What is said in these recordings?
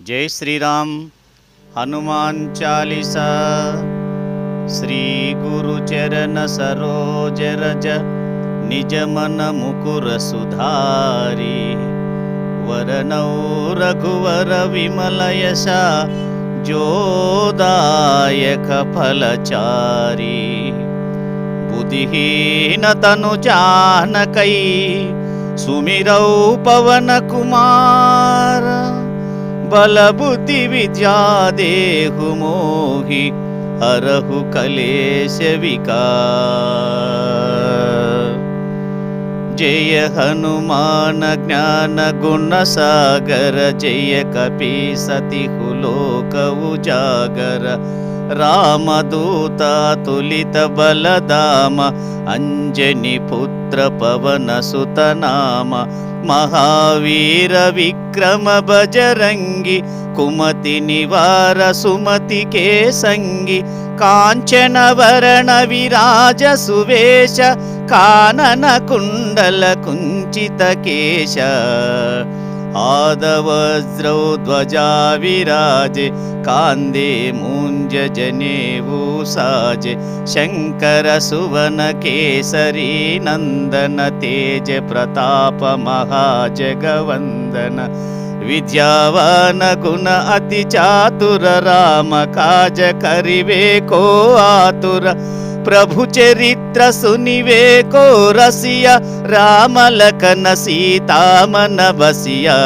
जय श्री राम हनुमान चालीसा। श्री गुरु चरण सरोज रज। निज मन मुकुर सुधारी। वरनौ रघुवर विमल यशा। जोदायक फलचारी बुद्धिहीन तनु जानकै सुमिरौ पवन कुमार बल बुद्धि विद्या देहु मोहि हरहु कलेश विकार जय हनुमान ज्ञान गुण सागर जय कपि सति लोक उजागर రామదూత తులిత బలదామ అంజని పుత్ర పవన సుతనామ మహావీర విక్రమ బజరంగి కుమతి నివార సుమతి కేసంగి కాంచన వరణ విరాజ సువేశ కానన కుండల కుంచిత కేశ. आदवज्रौ ध्वजा विराजे कान्दे मूञ्ज जनेऊ साजे शङ्कर सुवन नन्दन तेज प्रताप महाजगवन्दन विद्यावान गुण अति चातुर राम काज करिवे को आतुर प्रभु త్రసునివే కో రసియ రామలకన సీతామన వసియా.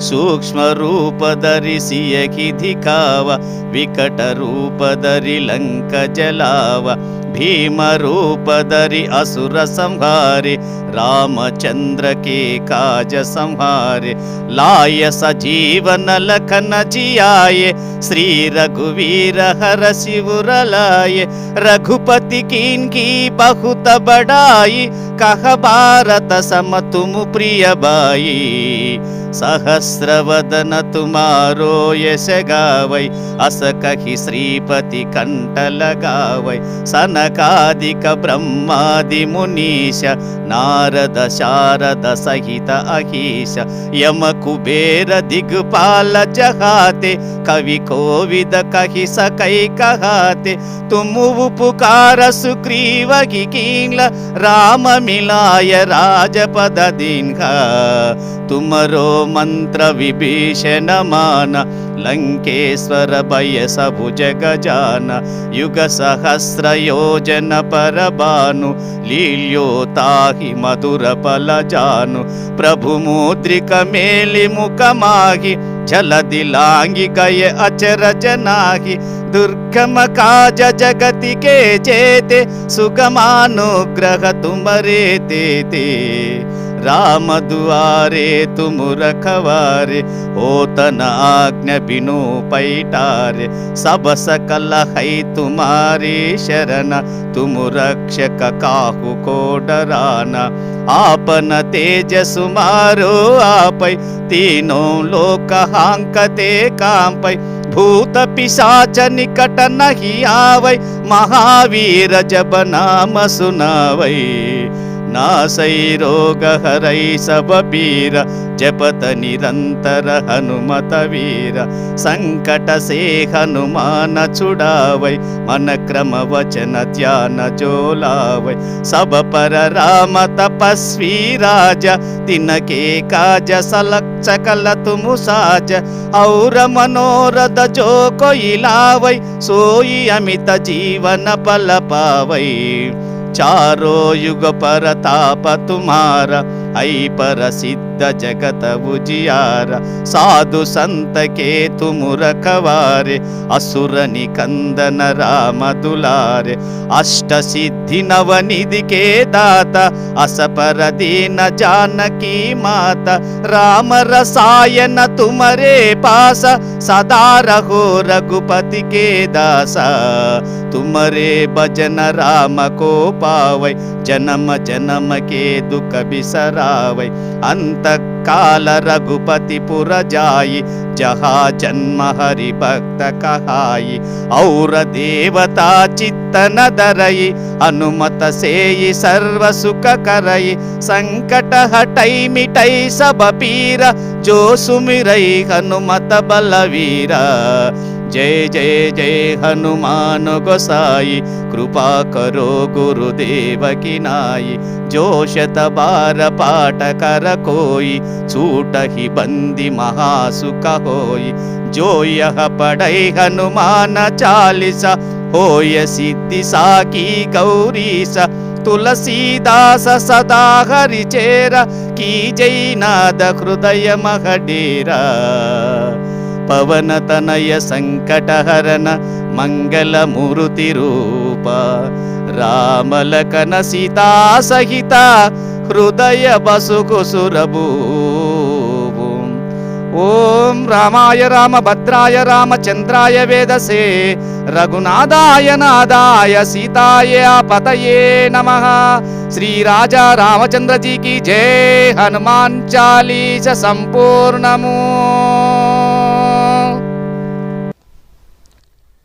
సూక్ష్మరూపధరి సియకిధికావ వికటరూపధరి లంక జలావ భీమరూపధరి అసుర సంహారి రామచంద్ర కే కాజ సంహారి లాయ సజీవన లఖన జియాయ శ్రీ రఘువీర హర శివురలాయ రఘుపతి కీన్కి బహుత బడాయి కహ భారత సమతుము ప్రియబాయి हर शिवर लाये रघुपति कीन की बहुत बड़ाई कह भारत सम तुम प्रिय बाई सहस्रवदन तुम्हारो यश गावै अस कहि श्रीपति कंठ लगावै सनकादिक ब्रह्मादि मुनीश नारद शारद सहित अहीश यम कुबेर दिग्पाल जहाते ಕವಿ ಕೋವಿದ ಕಹಿಸ ಕೈ ಕಹಾತೆ ತುಮು ಉಪಕಾರ ಸುಗ್ರೀವಗಿ ಕೀಂಗ್ಲ ರಾಮ ಮಿಲಾಯ ರಾಜಪದ ದೀನ್ಘ ತುಮರೋ ಮಂತ್ರ ವಿಭೀಷಣ ಮಾನ ಲಂಕೇಶ್ವರ ಬಯಸ ಭುಜ ಗಜಾನ ಯುಗ ಸಹಸ್ರ ಯೋಜನ ಪರಬಾನು ಲೀಲ್ಯೋತಾಹಿ ಮಧುರ ಫಲ ಜಾನು ಪ್ರಭು ಮುದ್ರಿಕ ಮೇಲಿ ಮುಖಮಾಗಿ ಛಲದಿ ಲಾಂಗಿಕಯ ಅಚರ ಜನಾಹಿ ದುರ್ಗಮ ಕಾಜ ಜಗತಿಗೆ ಚೇತೆ ಸುಗಮಾನುಗ್ರಹ ತುಮರೇ ತೇತೆ ರಾಮ ದುವಾರೆ ತುಮು ರಖವಾರೆ ಓತನ ಆಜ್ಞ ಬಿನು ಪೈಟಾರೆ ಸಬ ಸಕಲ ಹೈ ತುಮಾರಿ ಶರಣ ತುಮು ರಕ್ಷಕ ಕಾಹು ಕೋಡರಾನ तुम्हारे शरण तुम रक्षक काहू को डराना आपन तेज सुमारो आपै तीनों लोक हांकते कांपै भूत पिशाच निकट नहीं आवै महावीर जब नाम सुनावै नासै रोग हरै सब पीर जपत निरंतर हनुमत वीर संकट से हनुमान छुड़ावै मन क्रम वचन ध्यान जो लावै सब पर राम तपस्वी राजा तिनके काज सलक सकल तुम साज और मनोरथ जो कोई लावै सोई अमित जीवन पल पावै चारो युग परताप तुम्हारा ऐ पर सिद्ध जगत उजियारा साधु संत के तुम रखवारे असुर निकंदन राम दुलारे अष्ट सिद्धि नव निधि के दाता अस पर दीन जानकी माता राम रसायन तुम्हारे पास सदा रहो रघुपति के दासा तुमरे भजन राम को पावै जन्म जन्म के दुख बिसरावै अंत काल रघुपति पुर जाई जहा जन्म हरि भक्त कहाई और देवता चित्तन दरई अनुमत सेई सर्व सुख करई संकट हटई मिटई सब पीर जो सुमिरई हनुमत बलवीरा जय जय जय हनुमान गोसाई कृपा करो गुरुदेव की नाई जो शत बार पाठ कर कोई छूट ही बंदी महासुख होई जो यह पढ़ई हनुमान चालीसा होय सिद्धि साकी गौरीसा तुलसीदास सदा हरि चेरा की जय नाद पवनतनय सङ्कटहरण मङ्गलमुरुतिरूप रामलकन सीता सहित हृदय बसुकुसुरभूवु ॐ रामाय रामभद्राय रामचन्द्राय वेदसे रघुनादाय नादाय सीताय पतये नमः श्री राजा रामचंद्र जी की जय हनुमान चालीसा संपूर्णमू